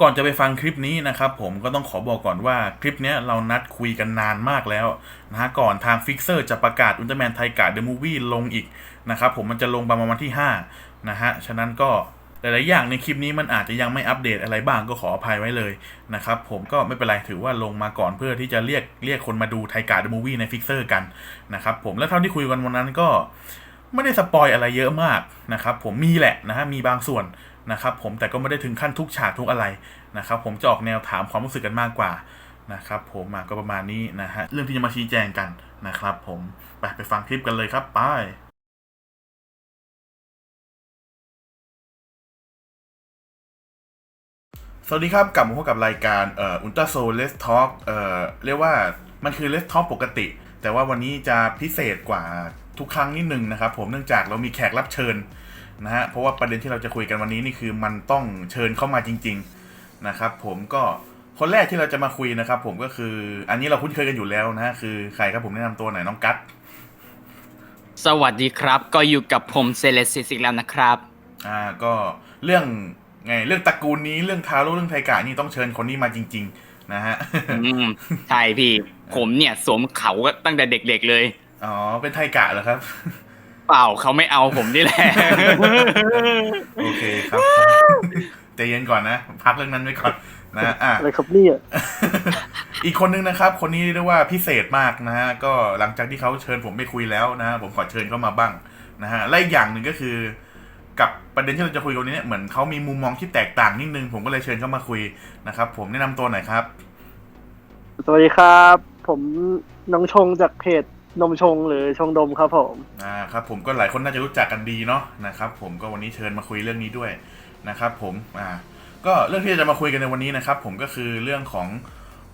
ก่อนจะไปฟังคลิปนี้นะครับผมก็ต้องขอบอกก่อนว่าคลิปนี้เรานัดคุยกันนานมากแล้วนะฮะก่อนทางฟิกเซอร์จะประกาศอุลตร้าแมนไทกะเดอะมูวี่ลงอีกนะครับผมมันจะลงประมาณวันที่ 5 นะฮะ ฉะนั้นก็หลาย ๆ อย่างในคลิปนี้มันอาจจะยังไม่อัปเดตอะไรบ้างก็ขออภัยไว้เลยนะครับผมก็ไม่เป็นไรถือว่าลงมาก่อนเพื่อที่จะเรียกเรียกคนมาดูไทกะเดอะมูวี่ในฟิกเซอร์กันนะครับผมแล้วเท่าที่คุยกันวันนั้นก็ไม่ได้สปอยอะไรเยอะมากนะครับผมมีแหละนะฮะมีบางส่วน นะครับผมแต่ก็ไม่ได้ถึงขั้นทุกฉากทุกอะไรนะครับผมจะออกแนวถามความรู้สึกกันมากกว่านะครับผมมาก็ประมาณนี้นะฮะเรื่องที่จะมาชี้แจงกันนะครับผมไปไปฟังคลิปกันเลยครับไปสวัสดีครับกลับมาพบกับรายการเอ่ออุลตราโซเลสท็อกเอ่อเรียกว่ามันคือเลสท็อกปกติ แต่ว่าวันนี้จะพิเศษกว่าทุกครั้งนิดนึงนะครับผมเนื่องจากเรามีแขกรับเชิญ นะฮะเพราะว่าประเด็นที่เราจะคุยกันวันนี้นี่คือมันต้องเชิญเข้ามาจริง ๆนะครับผมก็คนแรกที่เราจะมาคุยนะครับ ผมก็คือ อันนี้เราคุ้นเคยกันอยู่แล้วนะฮะคือใครครับผมแนะนำตัวหน่อยน้องกัตสวัสดีครับ ก็อยู่กับผมเซเลสิสิกแล้วนะครับอ่าก็เรื่องไงเรื่องตระกูลนี้เรื่องทาโร่เรื่องไทกะนี่ต้องเชิญคนนี้มาจริง ๆ นะฮะอืมใช่พี่ ผมเนี่ยสวมเขาตั้งแต่เด็กๆเลยอ๋อเป็นไทกะเหรอครับ เปล่าเขาไม่เอาผมนี่แหละ โอเคครับใจเย็นก่อนนะ พักเรื่องนั้นไว้ก่อนนะอะอะไรครับเนี่ยอีกคนนึงนะครับ คนนี้เรียกว่าพิเศษมากนะฮะก็หลังจากที่เขาเชิญผมไปคุยแล้วนะฮะผมขอเชิญเข้ามาบ้างนะฮะและอีกอย่างหนึ่งก็คือ กับประเด็นที่เราจะคุยกันวันนี้เนี่ยเหมือนเขามีมุมมองที่แตกต่างนิดนึง ผมก็เลยเชิญเข้ามาคุยนะครับ ผมแนะนำตัวหน่อยครับ สวัสดีครับ ผมน้องชงจากเพจ นมชงหรือชงดมครับผมอ่าครับผมก็หลายคนน่าจะรู้จักกันดีเนาะนะครับผมก็วันนี้เชิญมาคุยเรื่องนี้ด้วยนะครับผมอ่าก็เรื่องที่จะมาคุยกันในวันนี้นะครับผมก็คือเรื่องของ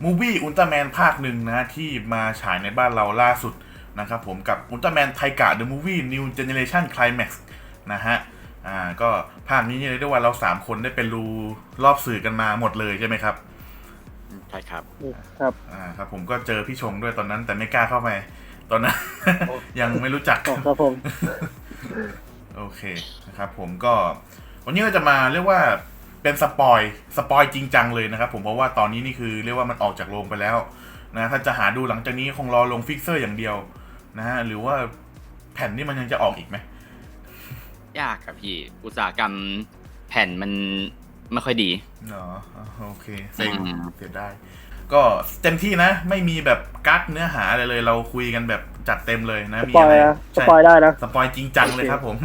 มูวี่อุลตร้าแมนภาคหนึ่งนะฮะที่มาฉายในบ้านเราล่าสุดนะครับผมกับอุลตร้าแมนไทกะเดอะมูวี่นิวเจเนเรชันคลแม็กซ์นะฮะอ่าก็ภาคนี้เนี่ยเรียกได้ว่าเราสามคนได้เป็นรูรอบสื่อกันมาหมดเลยใช่ไหมครับใช่ครับครับอ่าครับผมก็เจอพี่ชงด้วยตอนนั้นแต่ไม่กล้าเข้าไป ตอนนั้น ยังไม่รู้จักอ๋อครับผมโอเคนะครับ ผมก็ วันนี้เราจะมาเรียกว่าเป็นสปอยสปอยจริงจังเลยนะครับ ผมเพราะว่าตอนนี้นี่คือเรียกว่ามันออกจากโรงไปแล้วนะถ้าจะหาดูหลังจากนี้คงรอลงฟิกเซอร์อย่างเดียว นะฮะหรือว่าแผ่นนี่มันยังจะออกอีกไหมยากครับพี่ อุตสาหกรรมแผ่นมันไม่ค่อยดีเนาะโอเคเซ็งอืมเสียดาย ก็เต็มที่นะ ไม่มีแบบกักเนื้อหาอะไรเลย เราคุยกันแบบจัดเต็มเลยนะสมีปออะยไรนะสใช่ปอยได้นะ สปอยจริงจังเลยครับผม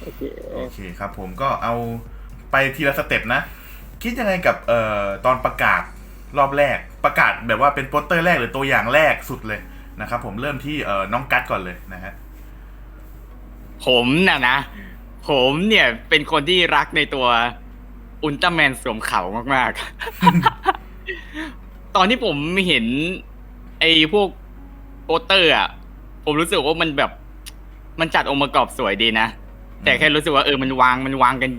โอเคโอเคครับผมก็เอาไปทีละสเต็ปนะ คิดยังไงกับเอ่อตอนประกาศรอบแรกประกาศแบบว่าเป็นโปสเตอร์แรกหรือตัวอย่างแรกสุดเลยนะครับผมเริ่มที่เอ่อน้องกัดก่อนเลยนะฮะผมน่ะนะ ผมเนี่ยเป็นคนที่รักในตัวอุลตร้าแมนสวมเขามากๆ ตอนที่ผมเห็น ไอ้พวกโปสเตอร์อะ ผมรู้สึกว่ามันแบบ มันจัดองค์ประกอบสวยดีนะ แต่แค่รู้สึกว่าเออมันวางมันวางกัน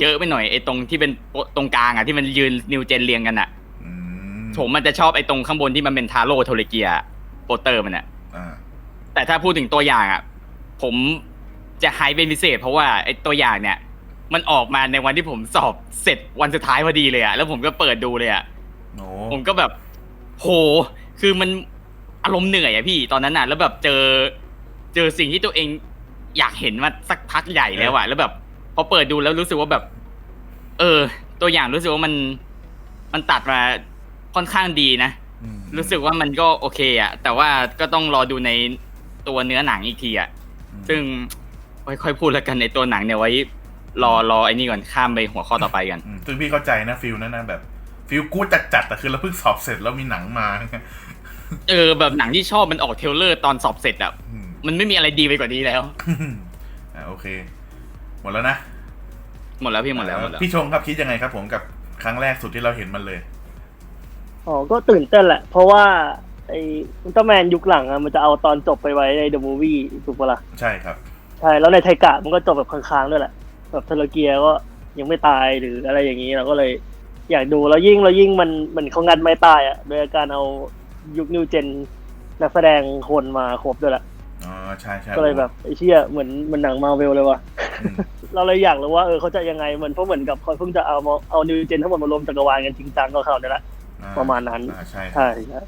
เยอะไปหน่อยไอ้ตรงที่เป็นโปตรงกลางอะที่มันยืนนิวเจนเรียงกันอะ อืมผมมันจะชอบไอ้ตรงข้างบนที่มันเป็นทาโร่โทเลเกียโปสเตอร์มันอะ อ่าแต่ถ้าพูดถึงตัวอย่างอะ ผมจะไฮเป็นพิเศษ เพราะว่าไอ้ตัวอย่างเนี่ย มันออกมาในวันที่ผมสอบเสร็จวันสุดท้ายพอดีเลยอะแล้วผมก็เปิดดูเลยอะ โอ้ผมก็แบบ โห คือมันอารมณ์เหนื่อยอะพี่ตอนนั้นน่ะ แล้วแบบเจอ เจอสิ่งที่ตัวเองอยากเห็นมาสักพักใหญ่แล้วอะแล้วแบบพอเปิดดูแล้วรู้สึกว่าแบบ เออ ตัวอย่างรู้สึกว่ามัน มันตัดมาค่อนข้างดีนะอืมรู้สึกว่ามันก็โอเคอะแต่ว่าก็ต้องรอดูในตัวเนื้อหนังอีกทีอะอืมซึ่งค่อยๆพูดแล้วกันในตัวหนังเนี่ยไว้ รอรอไอ้นี่ก่อนข้ามไปหัวข้อต่อไปกันอืมซึ่งพี่เข้าใจนะฟิลนั้นนะแบบ ฟิลกู๊ดจัดๆแต่คือเราเพิ่งสอบเสร็จแล้วมีหนังมาเออแบบหนังที่ชอบมันออกเทรลเลอร์ตอนสอบเสร็จอะอืมมันไม่มีอะไรดีไปกว่านี้แล้วอ่าโอเค หมดแล้วนะหมดแล้วพี่หมดแล้วหมดแล้วพี่ชงครับคิดยังไงครับ ผมกับครั้งแรกสุดที่เราเห็นมันเลยอ๋อก็ตื่นเต้นแหละ เพราะว่าไอ้อุลตร้าแมนยุคหลังอะมันจะเอาตอนจบไปไว้ในเดอะมูฟวี่ถูกปะล่ะใช่ครับ ใช่แล้วในไทกะมันก็จบแบบค้างๆด้วยแหละ แบบเทเลเกียก็ยังไม่ตายหรืออะไรอย่างนี้เราก็เลย อยากดูแล้วยิ่งแล้วยิ่งมันมันเขางัดไม่ตายอะโดยการเอายุคนิวเจนนักแสดงคนมาครบด้วยแหละอ๋อใช่ใช่ก็เลยแบบไอ้เชี่ยเหมือนเหมันหนังมาเวลเลยว่ะอืมเราเลยอยากรู้ว่าเออเขาจะยังไงเหมือนเพราะเหมือนกับเขาเพิ่งจะเอามาเอานิวเจนทั้งหมดมารวมจักรวาลกันจริงจังก็เขาเนี่ยแหละอ่ประมาณนั้นอ่าใช่ใช่ใช่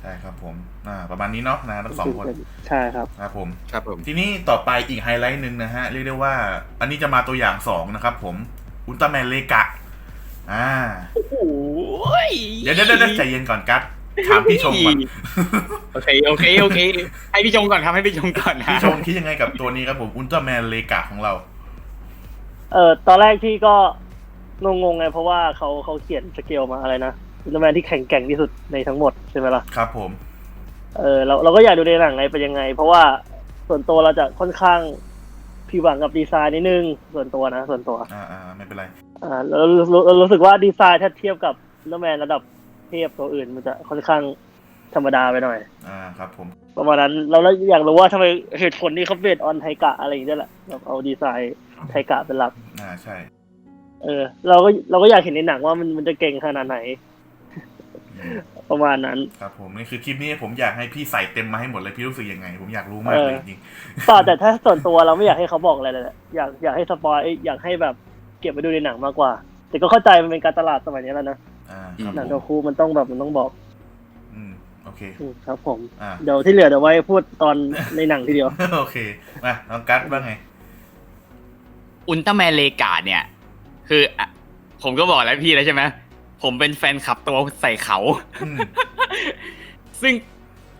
ใช่ครับผมอ่าประมาณนี้เนาะนะทั้งสองคนใช่ครับครับผมครับผมทีนี้ต่อไปอีกไฮไลท์หนึ่งนะฮะเรียกได้ว่า อันนี้จะมาตัวอย่างสองนะครับผมอุลตร้าแมนเลกะ อ่า โอ้โหเดี๋ยวเดี๋ยวเดี๋ยวใจเย็นก่อนกัดถามพี่ชมก่อน โอเคโอเคโอเค ให้พี่ชมก่อนครับให้พี่ชมก่อนนะพี่ชมคิดยังไงกับตัวนี้ครับผมอุลตร้าแมนเลกะของเรา เออตอนแรกพี่ก็งงๆไงเพราะว่าเขาเขาเขียนสเกลมาอะไรนะอุลตร้าแมนที่แข็งแกร่งที่สุดในทั้งหมดใช่ไหมล่ะครับ ผม เออเราเราก็อยากดูในหนังไงเป็นยังไง เพราะว่าส่วนตัวเราจะค่อนข้างผิดหวังกับดีไซน์นิดนึงส่วนตัวนะ ส่วนตัว อ่าอ่าไม่เป็นไร อ่าเราเราเรารู้สึกว่าดีไซน์ถ้าเทียบกับอุลตร้าแมนระดับเทพตัวอื่นมันจะค่อนข้างธรรมดาไปหน่อย อ่าครับผม ประมาณนั้นเราเลยอยากรู้ว่าทำไมเหตุผลที่เขาเบสออนไทกะอะไรอย่างเงี้ยแหละแบบเอาดีไซน์ไทกะเป็นหลัก อ่าใช่ เออ เราก็เราก็อยากเห็นในหนังว่ามันมันจะเก่งขนาดไหนอืมประมาณนั้น ครับผมนี่คือคลิปนี้ผมอยากให้พี่ใส่เต็มมาให้หมดเลยพี่รู้สึกยังไง ผมอยากรู้มากเลยเอจอริงต่อแต่ถ้าส่วนตัวเราไม่อยากให้เขาบอกอะไรเลยแหละอยากอยากให้สปอยเอ้ยอยากให้แบบ เก็บไปดูในหนังมากกว่า แต่ก็เข้าใจมันเป็นการตลาดสมัยนี้แล้วนะๆอ่าครับหนังผโดมคูมันต้องแบบมันต้องบอกอืมโอเค อืมครับ ผม อ่า เดี๋ยวที่เหลือเดี๋ยวไว้พูดตอนในหนังทีเดียว โอเค มาน้องกัดบ้างไง อุลตร้าแมนเลกาเนี่ย คืออะผมก็บอกแล้วพี่แล้วใช่ไหมผมเป็นแฟนคลับตัวใส่เขา อืม ซึ่ง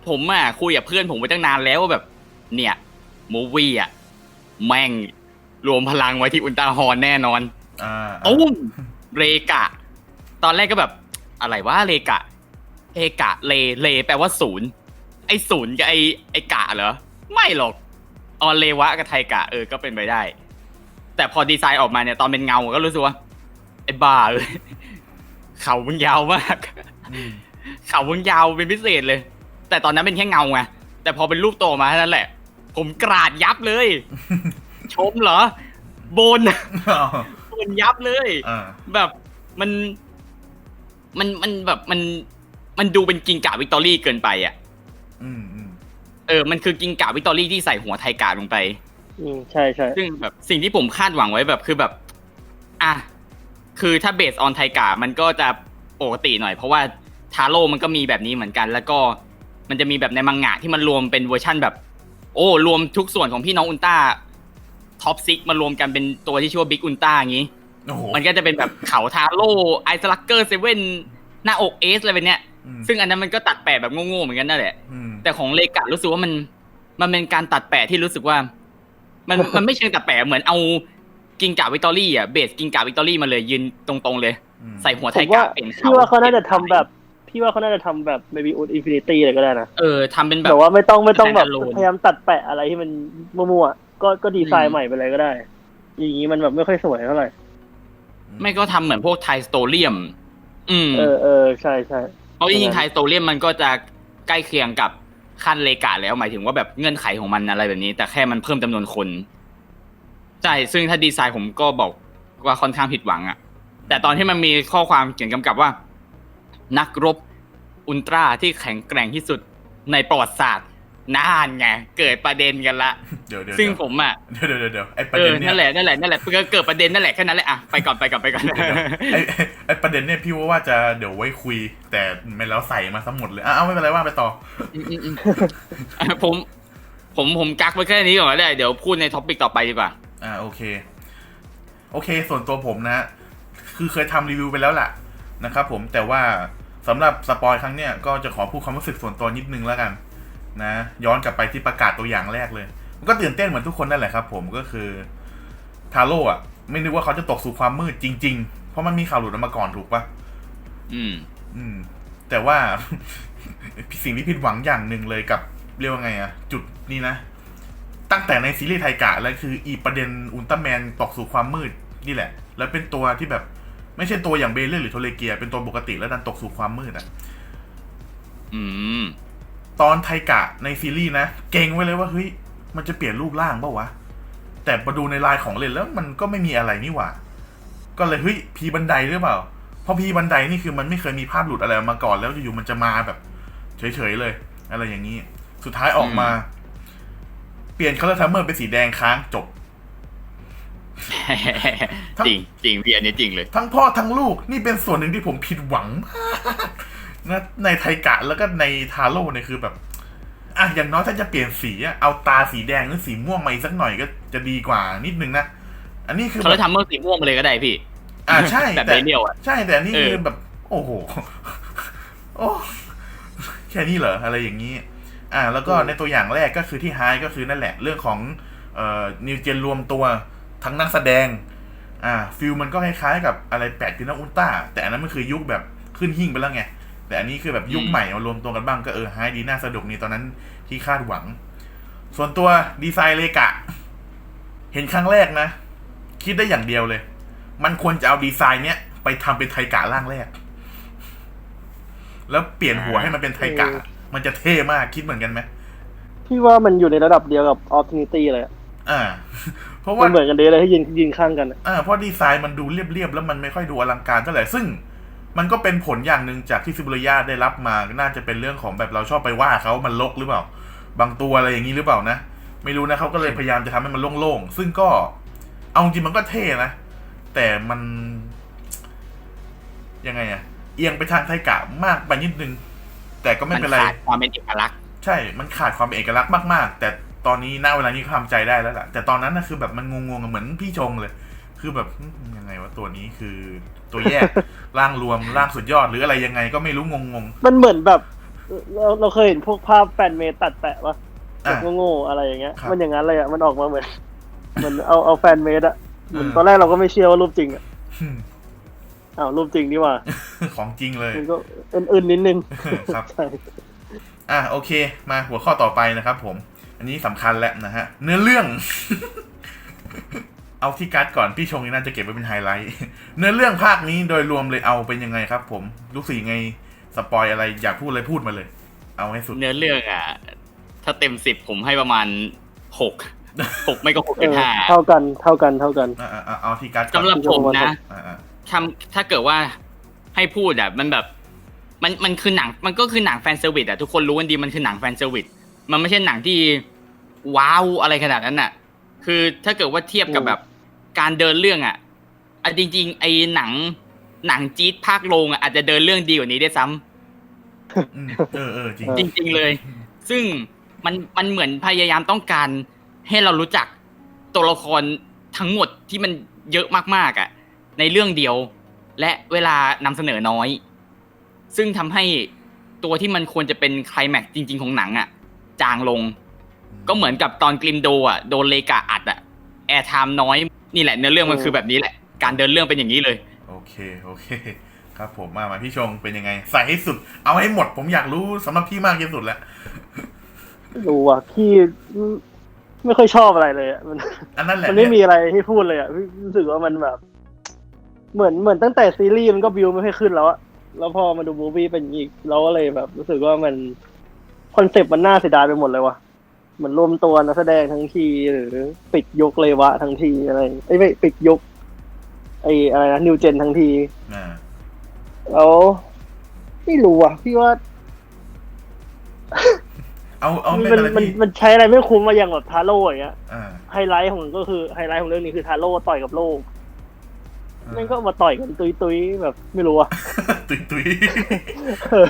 ผมอะคุยกับเพื่อนผมไปตั้งนานแล้วว่าแบบ เนี่ยมูวี่อะ แม่ง รวมพลังไว้ที่อุลตร้าฮอร์นแน่นอนอ่าตุ้มเรกะ ตอนแรกก็แบบ อะไรวะเรกะเรกะเลเลแปลว่าศูนย์ไอศูนย์กับไอไอกะเหรอ ไม่หรอกออเลวะกับไทกะเออก็เป็นไปได้ แต่พอดีไซน์ออกมาเนี่ยตอนเป็นเงาก็รู้สึกว่าไอ้บ้าเลยเขามึงยาวมากอืมเขามึงยาวเป็นพิเศษเลย แต่ตอนนั้นเป็นแค่เงาไงแต่พอเป็นรูปโตมาเท่านั้นแหละ ผมกราดยับเลย ชมเหรอ โบนโบนยับเลยอ่าแบบมัน มันมันแบบมัน มันดูเป็นกิงกาวิกตอรี่เกินไปอะอืมอืมเออ มันคือกิงกาวิกตอรี่ที่ใส่หัวไทกาลงไป อืมใช่ใช่ซึ่งแบบสิ่งที่ผมคาดหวังไว้แบบคือแบบ อะคือถ้าเบสออนไทกา มันก็จะปกติหน่อย เพราะว่าทาโร่มันก็มีแบบนี้เหมือนกัน แล้วก็มันจะมีแบบในมังงะที่มันรวมเป็นเวอร์ชั่นแบบ โอ้ รวมทุกส่วนของพี่น้องอุลตร้า ท็อปซิกมารวมกันเป็นตัวที่ชื่อว่าบิ๊กอุลตร้าอย่างนี้ โอ้โห มันก็จะเป็นแบบเขาทาโร่ไอซ์ลักเกอร์เซเว่นหน้าอกเอสอะไรแบบเนี้ย อืม ซึ่งอันนั้นมันก็ตัดแปะแบบโง่ๆเหมือนกันนั่นแหละ อืมแต่ของเลกะรู้สึกว่ามันมันเป็นการตัดแปะที่รู้สึกว่า มัน มันไม่เชิงตัดแปะเหมือนเอากิงกาวิกตอรี่อะเบสกิงกาวิกตอรี่มาเลยยืนตรงๆเลย อืมใส่หัวผไทมว่ากะเปลี่ยนเขาพี่ว่าเขาน่าจะทำแบบ พี่ว่าเขาน่าจะทำแบบ maybe u infinity อะไรก็ได้นะ เออทำเป็นแบแต่บ ว่าไม่ต้องไม่ต้องแบบ standalone พยายามตัดแปะอะไรที่มันมั่วๆ ก็ก็ดีไซอืน์มใหม่ไปเลยก็ได้ อย่างนี้มันแบบไม่ค่อยสวยเท่าไหร่ ไม่ก็ทำเหมือนพวกไทสโตเลียม อืม เออเออใช่ใช่เพราะจริงๆไทสโตเลียมมันก็จะใกล้เคียงกับขั้นเลกะแล้วหมายถึงว่าแบบเงื่อนไขของมันอะไรแบบนี้ แต่แค่มันเพิ่มจำนวนคนใช่ซึ่งถ้าดีไซน์ผมก็บอกว่าค่อนข้างผิดหวังอะแต่ตอนที่มันมีข้อความเขียนกำกับว่า นักรบอุลตร้าที่แข็งแกร่งที่สุดในประวัติศาสตร์ น่านไงเกิดประเด็นกันละ เดี๋ยวเดี๋ยวซึ่งผมอะเดี๋ยวเดี๋ยวเดี๋ยวเดี๋ยวไอ้ประเอเด็อนเนี่ยนั่นแหละนั่นแหละนั่นแหละเกิดเกิดประเด็นนั่นแหละแค่นั้นแหละอะไปก่อนไปก่อนไปก่อนไอ้ไอ้ไอ้ประเด็นเนี่ยพี่ว่าว่าจะเดี๋ยวไว้คุย แต่ไม่แล้วใส่มาทั้งหมดเลยอะเอาไม่เป็นไรว่าไปต่ออืมอืมอืมอะผมผมผมกักไว้แค่นี้ก่อนก็ได้เดี๋ยวพูดในท็อปิกต่อไปดีกว่า อ่าโอเค โอเค ส่วนตัวผมนะ คือเคยทำรีวิวไปแล้วแหละนะครับผมแต่ว่าสำหรับสปอยครั้งเนี้ยก็จะขอพูดความรู้สึกส่วนตัวนิดนึงแล้วกัน นะ ย้อนกลับไปที่ประกาศตัวอย่างแรกเลย มันก็ตื่นเต้นเหมือนทุกคนนั่นแหละครับ ผมก็คือทาโร่อะไม่นึกว่าเขาจะตกสู่ความมืดจริง ๆ เพราะมันมีข่าวหลุดออกมาก่อนถูกปะอืม อืม แต่ว่า สิ่งที่ผิดหวังอย่างหนึ่งเลยกับเรียกว่าไงอะจุดนี้นะ ตั้งแต่ในซีรีส์ไทกะแล้วคือ อีประเด็นอุลตร้าแมนตกสู่ความมืดนี่แหละ แล้วเป็นตัวที่แบบ ไม่ใช่ตัวอย่างเบลเลอร์หรือโทเลเกีย เป็นตัวปกติแล้วดันตกสู่ความมืดอะอืม ตอนไทกะในซีรีส์นะเก่งไว้เลยว่าเฮ้ยมันจะเปลี่ยนรูปร่างเปล่าวะแต่มาดูในลายของเล่นแล้วมันก็ไม่มีอะไรนี่หว่า ก็เลยเฮ้ยพีบันไดหรือเปล่า เพราะพีบันไดนี่คือมันไม่เคยมีภาพหลุดอะไรออกมาก่อน แล้วอยู่ๆมันจะมาแบบ เฉยๆเลย อะไรอย่างนี้ สุดท้ายออกมา เปลี่ยนคัลเลอร์ทัมเมอร์เป็นสีแดงค้างจบจริงจริงพี่อันนี้จริงเลย ทั้งพ่อทั้งลูกนี่เป็นส่วนหนึ่งที่ผมผิดหวังมากนะ ในไทกะแล้วก็ในทาโร่เนี่ยคือแบบอะอย่างน้อยถ้าจะเปลี่ยนสีอะเอาตาสีแดงหรือสีม่วงมาอีกสักหน่อยก็จะดีกว่านิดนึงนะ อันนี้คือเขาแบเลยบทำเมื่อสีม่วงมาเลยก็ได้พี่ อ่าใช่แบบแต่เรียวอะใช่แต่อันนี่เออคือแบบ โอ้โหโอ้แค่นี้เหรออะไรอย่างนี้ อ่า แล้วก็ในตัวอย่างแรกก็คือที่ไฮก็คือนั่นแหละเรื่องของเอ่อนิวเจนรวมตัวทั้งนักแสดง อ่าฟิลมันก็คล้ายๆกับอะไรแปดพินาอุลตร้าแต่อันนั้นมันคือยุคแบบขึ้นหิ่งไปแล้วไง แต่อันนี้คือแบบยุคอืมใหม่มารวมตัวกันบ้างก็เออไฮดีน่าสนุกนี่ตอนนั้นที่คาดหวัง ส่วนตัวดีไซน์เลกะ เห็นครั้งแรกนะ คิดได้อย่างเดียวเลย มันควรจะเอาดีไซน์เนี้ยไปทำเป็นไทกะร่างแรก แล้วเปลี่ยนหัวให้มันเป็นไทกะเออมันจะเท่มากคิดเหมือนกันไหมพี่ว่ามันอยู่ในระดับเดียวกับออ t ตินิตี้เลยอะอ่า เพราะมัว่านเหมือนกันเดะเลยให้ยืนยืนข้างกันอะอ่าเพราะดีไซน์มันดูเรียบๆแล้วมันไม่ค่อยดูอลังการเท่าไหร่ซึ่ง มันก็เป็นผลอย่างหนึ่งจากที่ซิบุระยาได้รับมา น่าจะเป็นเรื่องของแบบเราชอบไปว่าเขามันลกหรือเปล่า บางตัวอะไรอย่างนี้หรือเปล่านะ ไม่รู้นะเขาก็เลยพยายามจะทำให้มันโล่งๆ ซึ่งก็ เอาจริงมันก็เท่นะ แต่มัน ยังไงอะเอียงไปทางไทกะมากไปนิดนึง แต่ก็ไม่มันเป็นไรขาดความเป็นเอกลักษณ์ ใช่ มันขาดความเป็นเอกลักษณ์มากๆ แต่ตอนนี้ณเวลานี้เขาทำใจได้แล้วล่ะ แต่ตอนนั้นนะคือแบบมันงงๆอะเหมือนพี่ชงเลย คือแบบอืมยังไงวะตัวนี้คือ ตัวแยก ร่างรวมร่างสุดยอดหรืออะไรยังไงก็ไม่รู้งงมันเหมือนแบบ เราเราเคยเห็นพวกภาพแฟนเมดตัดแปะปะๆแบอะบโง่ๆอะไรอย่างเงี้ยครับมันอย่างนั้นเลยอะมันออกมาเหมือนเหมือนเอาเอาแฟนเมดอะเหมือนเออตอนแรกเราก็ไม่เชื่อว่ารูปจริงอะอืมอ้าวรูปจริงนี่หว่า ของจริงเลยมันก็อื่นๆนิดนึงครับใช่อะโอเค มาหัวข้อต่อไปนะครับผม อันนี้สำคัญแล้วนะฮะ เนื้อเรื่อง เอาที่การ์ดก่อนพี่ชงนี่น่าจะเก็บไว้เป็นไฮไลท์เนื้อเรื่องภาคนี้โดยรวมเลยเอาเป็นยังไงครับ ผมรู้สึกยังไงสปอยอะไรอยากพูดอะไรพูดมาเลย เอาให้สุดเนื้อเรื่องอะ ถ้าเต็มสิบผมให้ประมาณหกหกไม่ก็หกเอเป็นอห้าเท่ากันเท่ากันเท่ากันอ่าอ่าเอาที่การ์ดก่อนสำหรับผมนะอ่าอ่าทำถ้าเกิดว่าให้พูดอะมันแบบ มันมันคือหนังมันก็คือหนังแฟนเซอร์วิสอะทุกคนรู้กันดีมันคือหนังแฟนเซอร์วิสมันไม่ใช่หนังที่ว้าวอะไรขนาดนั้นอะ คือถ้าเกิดว่าเทียบกับอืมแบบ การเดินเรื่องอะอะจริง ๆ ไอ้หนัง หนังจี๊ดภาคโรงอะอาจจะเดินเรื่องดีกว่านี้ได้วยซ้ำอืมเออเออจริงเออจริง ๆเลย ซึ่งมันมันเหมือนพยายามต้องการให้เรารู้จักตัวละครทั้งหมดที่มันเยอะมากๆอะ ในเรื่องเดียว และเวลานำเสนอน้อย ซึ่งทำให้ตัวที่มันควรจะเป็นไคลแม็กซ์จริง ๆ ของหนังอะ จางลง ก็เหมือนกับตอนกริมโดอะโดนเลกาอัดอะแอร์ไทม์น้อย นี่แหละเนื้อเรื่องมันคือแบบนี้แหละ การเดินเรื่องเป็นอย่างนี้เลย โอเคโอเค ครับผมมามาพี่ชงเป็นยังไง ใส่ให้สุด เอาให้หมด ผมอยากรู้สำหรับพี่มากที่สุดแล้วไม่รู้อะพี่ไม่ค่อยชอบอะไรเลยอะมันอันนั้นแหละมันไม่มีเนี่ยอะไรให้พูดเลยอะพี่รู้สึกว่ามันแบบ เหมือนเหมือนตั้งแต่ซีรีส์มันก็บิวไม่ค่อยขึ้นแล้วอะแล้วพอมาดูมูฟี่เป็นอย่างนี้อีกเราก็เลยแบบ รู้สึกว่ามันคอนเซปต์มันน่าเสียดายไปหมดเลยว่ะ เหมือนรวมตัวนักแสดงทั้งที หรือปิดยกเลยวะทั้งทีอะไรไอ้ยไม่ปิดยก ไอ้อะไรนะนิวเจนทั้งทีอ่าแล้วไม่รู้อะพี่ว่าเอาเอามัไม่นเป็นไรมันพี่มันใช้อะไรไม่คุ้มมาอย่างแบบทาโร่อย่างเงี้ยอ่าไฮไลท์ของมันก็คือไฮไลท์ของเรื่องนี้คือทาโร่ต่อยกับโลกแม่งก็มาต่อยกันตุยตุยๆแบบไม่รู้อะ ตุยตุย เออ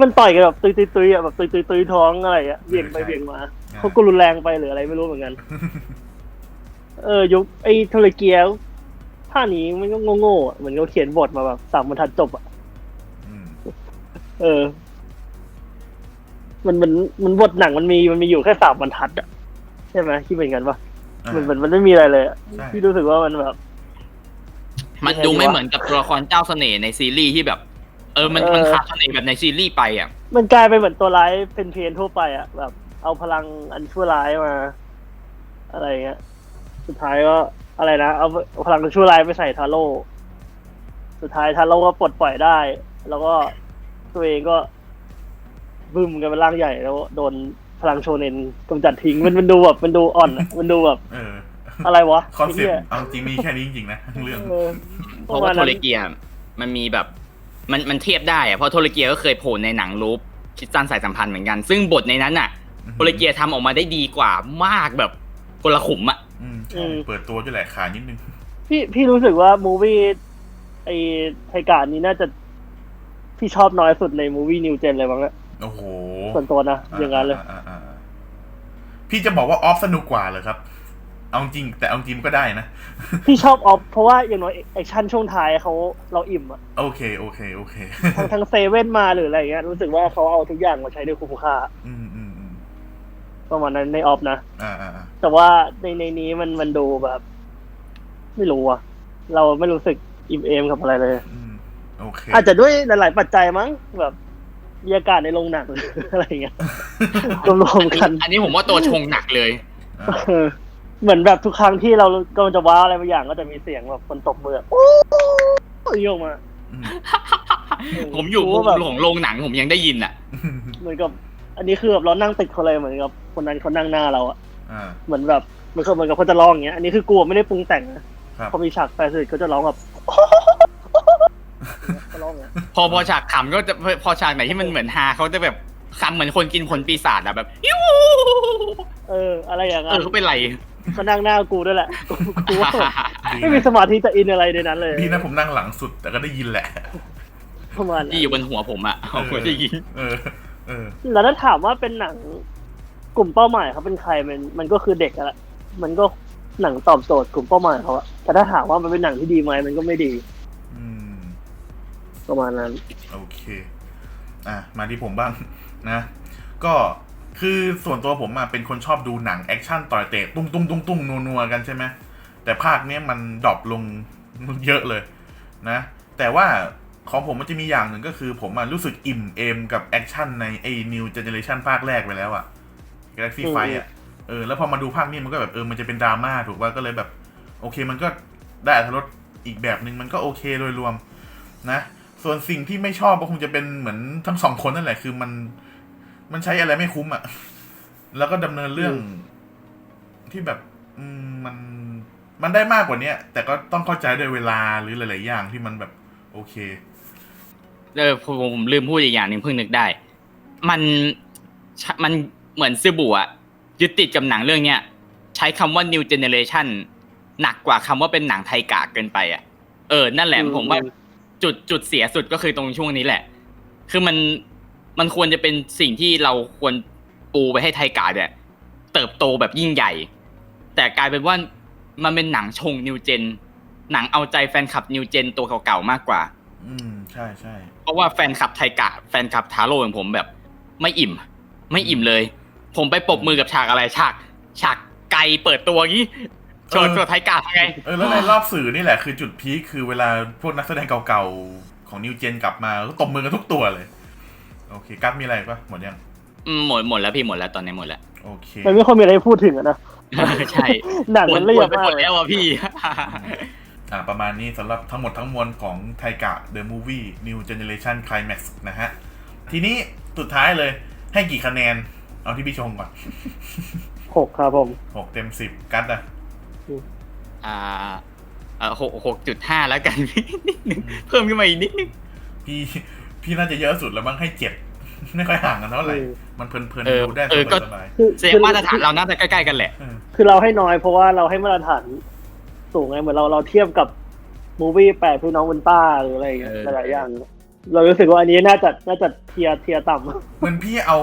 มันต่อยกันแบบตุยตุยตุยอะแบบตุยตุยตุยท้องอะไรอะเบี่ยงไปใช่ เบี่ยงมา เขาก็รุนแรงไปหรืออะไรไม่รู้เหมือนกัน เออยุคไอ้โทรเกียท่านี้มันก็โง่ๆอะเหมือนเขาเขียนบทมาแบบสามบรรทัดจบอะอืมเออ มันมันมันบทหนังมันมีมันมีอยู่แค่สามบรรทัดอะใช่ไหมคิดเหมือนกันปะอ่ามันมันมันไม่มีอะไรเลยอะใช่พี่รู้สึกว่ามันแบบ มันดูไม่เหมือนกับตัวละครเจ้าเสน่ห์ในซีรีส์ที่แบบ เออมันเออมันขาดเสน่ห์แบบในซีรีส์ไปอะ มันกลายเป็นเหมือนตัวร้ายเป็นเพนทั่วไปอะแบบ เอาพลังอันชั่วร้ายมา อะไรเงี้ย สุดท้ายก็อะไรนะ เอาพลังชั่วร้ายไปใส่ทาโร่ สุดท้ายทาโร่ก็ปลดปล่อยได้ แล้วก็ตัวเองก็บึ้มกันเป็นร่างใหญ่แล้วโดนพลังโชเนนกำจัดทิ้งมันมันดูแบบมันดูอ่อนอะมันดูแบบเอออะไรวะคอนเซ็ปไหี้ยต์เอาจริงมีแค่นี้จริงๆนะทั้งเรื่องเออเพราะว่าปณโทนั้นรเกียมันมีแบบ มันมันเทียบได้อะเพราะโทรเกียก็เคยโผล่ในหนังรูปคิดสั้นสายสัมพันธ์เหมือนกัน ซึ่งบทในนั้นน่ะอือฮึ โทรเกียทำออกมาได้ดีกว่ามากแบบคนละขุมอะอืมใช่เปิดตัวด้วยแหละขานิดนึง พี่พี่รู้สึกว่ามูวี่ไอไทการนี้น่าจะพี่ชอบน้อยสุดในมูวี่นิวเจนเลยมั้งอะโอ้โห ส่วนตัวนะ อย่างนั้นเลยอ่าอ่าอ่าพี่จะบอกว่าออฟสนุกกว่าเหรอครับ เอาจริง แต่เอาจริงก็ได้นะ พี่ชอบออฟเพราะว่าอย่างน้อยแอคชั่นช่วงท้ายเขาเราอิ่มอะโอเค โอเค โอเค ทั้งทั้งเซเว่นมาหรืออะไรเงี้ยรู้สึกว่าเขาเอาทุกอย่างมาใช้ได้คุ้มค่า อืมอืมอืม ประมาณนั้นในออฟนะอ่าอ่าอ่าแต่ว่าในในนี้มันมันดูแบบ ไม่รู้อะเราไม่รู้สึกอิ่มเอมกับอะไรเลย อืมโอเค อาจจะด้วยหลาย ๆ ปัจจัยมั้งแบบบรรยากาศในโรงหนังหรืออะไรเงี้ยรวมๆกัน อันนี้ผมว่าตัวชงหนักเลย อ่าเออเหมือนแบบทุกครั้งที่เรากำลังจะว้าวอะไรบางอย่างก็จะมีเสียงแบบคนตบมือโอ้ยโยกมาอืมผมอยู่มุมแบบของโรงหนังผมยังได้ยินอะ เหมือนกับ อันนี้คือแบบเรานั่งติดเขาเลยเหมือนกับคนนั้นเขานั่งหน้าเราอะอ่า เหมือนแบบเหมือนกับเหมือนกับเขาจะร้องอย่างเงี้ยอันนี้คือกลัวไม่ได้ปรุงแต่งนะครับ พอมีฉากแฟนสนิทเขาจะร้องแบบเขาร้องอย่างเงี้ย พอพอฉากขำก็จะพอพอฉากไหนที่มันเหมือนฮาเขาจะแบบขำเหมือนคนกินผลปีศาจอะแบบยูเออ อะไรอย่างเอเงี้อยเขาเป็นไรเขานั่งหน้ากูด้วยแหละกูกูว่าดีไม่มีนะสมาธิจะอินอะไรในนั้นเลยดีนะผมนั่งหลังสุดแต่ก็ได้ยินแหละประมาณที่อยู่บนหัวผมอะผมไม่ได้ยินเออ เออ แล้วถ้าถามว่าเป็นหนังกลุ่มเป้าหมายเขาเป็นใครมันมันก็คือเด็กอะแหละมันก็หนังตอบโจทย์กลุ่มเป้าหมายเขาอะแต่ถ้าถามว่ามันเป็นหนังที่ดีไหมมันก็ไม่ดี อืม ประมาณนั้น โอเค อะ มาที่ผมบ้าง นะ ก็คือส่วนตัวผมอะเป็นคนชอบดูหนังแอคชั่นต่อยเตะตุ้งตุ้งตุ้งตุ้งนัวนัวกันใช่ไหมแต่ภาคเนี้ยมันดรอปลงเยอะเลย นะ แต่ว่า ของผมมันจะมีอย่างหนึ่งก็คือ ผมอะรู้สึกอิ่มเอมกับแอคชั่นในไอ้ New Generation ภาคแรกไปแล้วอะ Galaxy อืม Fight อะเออแล้วพอมาดูภาคนี้มันก็แบบเออมันจะเป็นดราม่าถูกป่ะก็เลยแบบ โอเคมันก็ได้อรรถรสอีกแบบหนึ่งมันก็โอเคโดยรวมนะ ส่วนสิ่งที่ไม่ชอบก็คงจะเป็นเหมือนทั้งสองคนนั่นแหละคือมัน มันใช้อะไรไม่คุ้มอะ่ะแล้วก็ดำเนินเรื่องที่แบบอืมมันมันได้มากกว่าเนี้ยแต่ก็ต้องเข้าใจด้วยเวลาหรือหลาย ๆ อย่างที่มันแบบ โอเค เออผมผมลืมพูดอีกอย่างหนึ่งเพิ่งนึกได้ มันมันเหมือนซึบุอะยึดติดกับหนังเรื่องเนี้ยใช้คำว่า new generation หนักกว่าคำว่าเป็นหนังไทยกากเกินไปอะเออ นั่นแหละอืมผมว่าจุดจุดเสียสุดก็คือตรงช่วงนี้แหละ คือมันมันควรจะเป็นสิ่งที่เราควรปูไปให้ไทยกาเนี่ยเติบโตแบบยิ่งใหญ่ แต่กลายเป็นว่ามันเป็นหนังชงนิวเจน หนังเอาใจแฟนคลับนิวเจนตัวเก่าๆมากกว่า อืมใช่ใช่เพราะว่าแฟนคลับไทกะ แฟนคลับทาโร่อย่างผมแบบ ไม่อิ่ม ไม่อิ่มเลย ผมไปปรบมือกับฉากอะไรฉาก ฉากไกลเปิดตัวงี้โชว์ตัวไทกะไงเออแล้วในรอบสื่อนี่แหละคือจุดพีคคือเวลาพวกนักแสดงเก่าๆของนิวเจนกลับมาก็ตบมือกันทุกตัวเลย โอเคกั๊บมีอะไรปะหมดยังอืมหมดหมดแล้วพี่หมดแล้วตอนนี้หมดแล้วโอเคมันไม่ค่อยมีอะไรให้พูดถึงอะนะใช่หนังหมมัดนหเรีมยดบไปมาหมกดเลยแล้วอะพี่ อ่าประมาณนี้สำหรับทั้งหมดทั้งมวลของไทกะ The Movie New Generation Climax นะฮะ ทีนี้สุดท้ายเลยให้กี่คะแนน เอาที่พี่ชงก่อนหกครับผมหกเต็มสิบกัดอะอ่าเอ่อหกหกจุดห้าแล้วกันนิดนึงเพิ่มขึ้นมาอีกนิดนึงพี่พี่น่าจะเยอะสุดแล้วมั้งให้เจ็ดไม่ค่อยห่างกันเท่าไหร่อืมมันเพลินเออๆดูได้เออก็สบายคือเสียงมาตรฐานเราน่าจะใกล้ๆกันแหละๆเออคือเราให้น้อยเพราะว่าเราให้มาตรฐาน สูงไงเหมือนเราเราเทียบกับมูวี่แปดพี่น้องบนต้าหรืออะไรอย่างเงี้ยเออหลายๆอย่าง เรารู้สึกว่าอันนี้น่าจะน่าจะเทียร์เทียร์ต่ำเหมันพี่เอา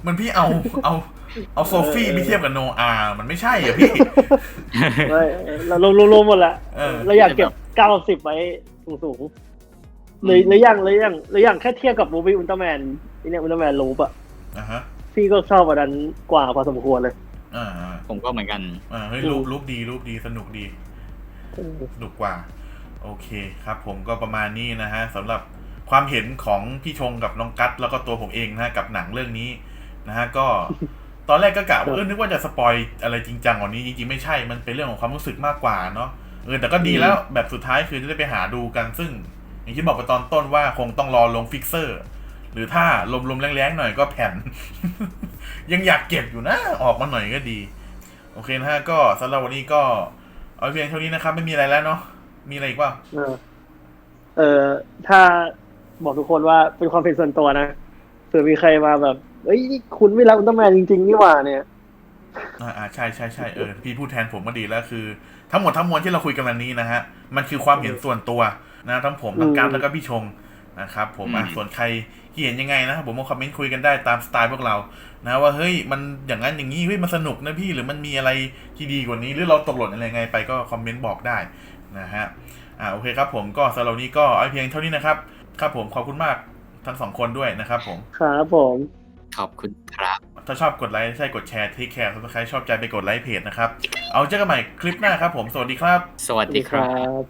เหมันพี่เอาเอาเอาโซฟี่เออไปเทียบกับโนอา มันไม่ใช่อะพี่ไม่เรารวมรวมหมดแหละเออเราอยากเก็บเก้าสิบไว้สูงสูงๆหรือหรืออย่างหรืออย่างหรืออย่างแค่เทียบกับมูวี่อุลตร้าแมนนี่เนี่ยอุลตร้าแมนลูปอะอ่าฮะพี่ก็ชอบอันนั้นกว่าพอสมควรเลย อ่าอ่าผมก็เหมือนกันอ่าเฮ้ยรูปรูปดีรูปดีสนุกดีสนุกกว่า โอเคครับ ผมก็ประมาณนี้นะฮะสำหรับความเห็นของพี่ชงกับน้องกัตแล้วก็ตัวผมเองนะฮะกับหนังเรื่องนี้นะฮะก็ตอนแรกก็กะว่าเออนึกว่าจะสปอยอะไรจริงจังกว่านี้จริงๆไม่ใช่มันเป็นเรื่องของความรู้สึกมากกว่าเนาะเออแต่ก็ดีแล้วแบบสุดท้ายคือจะได้ไปหาดูกันซึ่ง อย่างที่บอกไปตอนต้นว่าคงต้องรอลงฟิกเซอร์ หรือถ้าลมๆแรงๆหน่อยก็แผ่น ยังอยากเก็บอยู่นะ ออกมาหน่อยก็ดี โอเคนะฮะ ก็สำหรับวันนี้ก็เอาเพียงเท่านี้นะครับ ไม่มีอะไรแล้วเนาะมีอะไรอีกว่าเออเออถ้าบอกทุกคนว่าเป็นความเป็นส่วนตัวนะเผื่อมีใครมาแบบเอ้ยนี่คุณไม่รักอุลตร้าแมนจริงๆนี่หว่าเนี่ยอ่าอ่าใช่ใช่ใช่เออพี่พูดแทนผมก็ดีแล้วคือ ทั้งหมดทั้งมวลที่เราคุยกันวันนี้นะฮะ มันคือความเห็นส่วนตัวนะทั้งผมทั้งกัฟแล้วก็พี่ชง นะครับผมอะอืมส่วนใครที่เห็นยังไงนะผมมาคอมเมนต์คุยกันได้ตามสไตล์พวกเรานะว่าเฮ้ยมันอย่างนั้นอย่างนี้เฮ้ยมันสนุกนะพี่หรือมันมีอะไรที่ดีกว่านี้ หรือเราตกหล่นอะไรไงไปก็คอมเมนต์บอกได้นะฮะอ่าโอเคครับผมก็สำหรับวันนี้ก็เอาเพียงเท่านี้นะครับ ครับผมขอบคุณมากทั้งสองคนด้วยนะครับผมครับผมขอบคุณครับ ถ้าชอบกดไลค์ใช่กดแชร์ที่แคร์ถ้าใครชอบใจไปกดไลค์เพจนะครับ เอาเจอกันใหม่คลิปหน้าครับผมสวัสดีครับ สวัสดีครับครับ